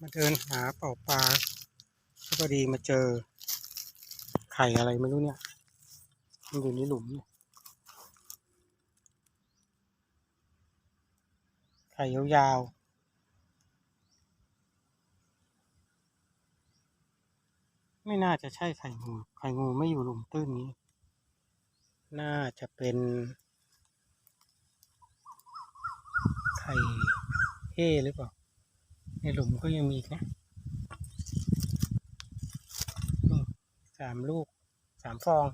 มาเดินหาเป่าปลาแล้วพอดีมาเจอ ไข่อะไรไม่รู้เนี่ย มันอยู่ในหลุมเนี่ยไข่ยาวๆไม่น่าจะใช่ไข่งู ไข่งูไม่อยู่หลุมตื้นนี้ น่าจะเป็น ไข่เฮ่หรือเปล่า ในหลุมก็ยังมีนะสามลูกสามฟอง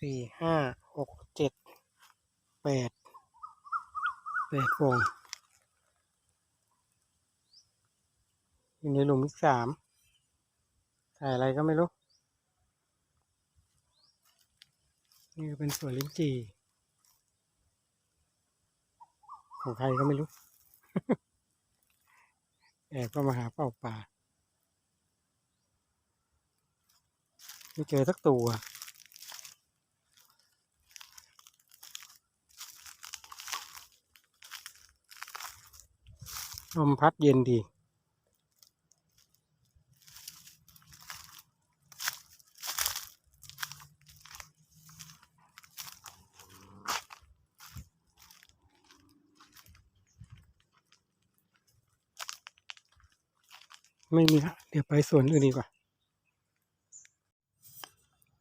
สี่ห้าหกเจ็ดแปดแปดฟองอยู่ในหลุมอีกสามใส่อะไรก็ไม่รู้ นี่เป็นสวนลิ้นจี่ของใครก็ไม่รู้ แอบก็มาหาเป่าป่าไม่เจอสักตัวลมพัดเย็นดี ไม่มีละเดี๋ยวไปสวนอื่นดีกว่า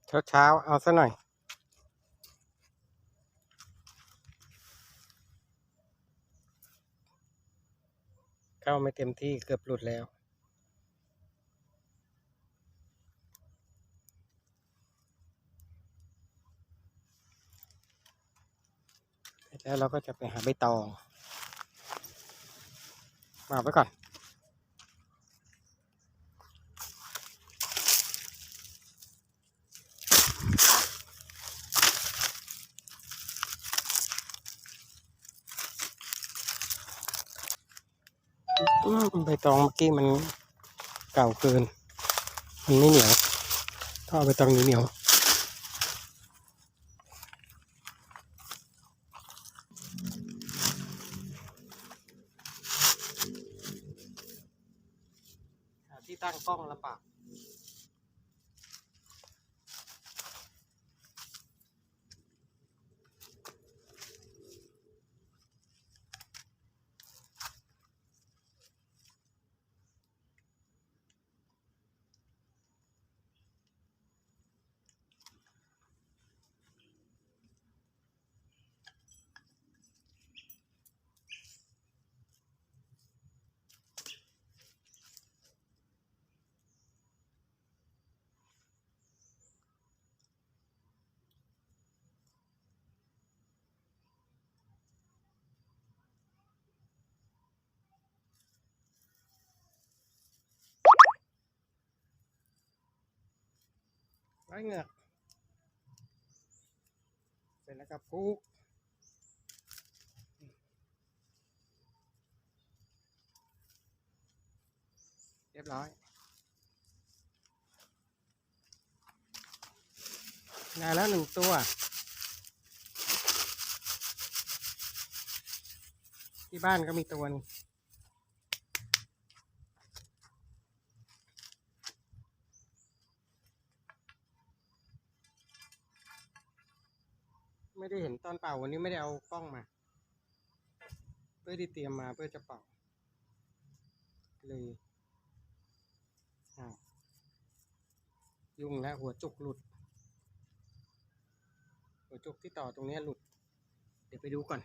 เช้าเช้าเอาซะหน่อย เข้าไม่เต็มที่เกือบหลุดแล้วแล้วเราก็จะไปหาใบตองมาไว้ก่อน ใบตองเมื่อกี้มันเก่าเกิน มันไม่เหนียว ถ้าเอาใบตองเหนียวที่ตั้งกล้องลำบาก ไว้เหงือก เสร็จแล้วก็ผูกเรียบร้อยได้แล้วหนึ่งตัวที่บ้านก็มีตัวนึง ไม่ได้เห็นตอนเป่าวันนี้ไม่ได้เอากล้องมา เพื่อที่เตรียมมาเพื่อจะเป่า เลยอ้าวยุ่งแล้วหัวจุกหลุด หัวจุกที่ต่อตรงนี้หลุด เดี๋ยวไปดูก่อน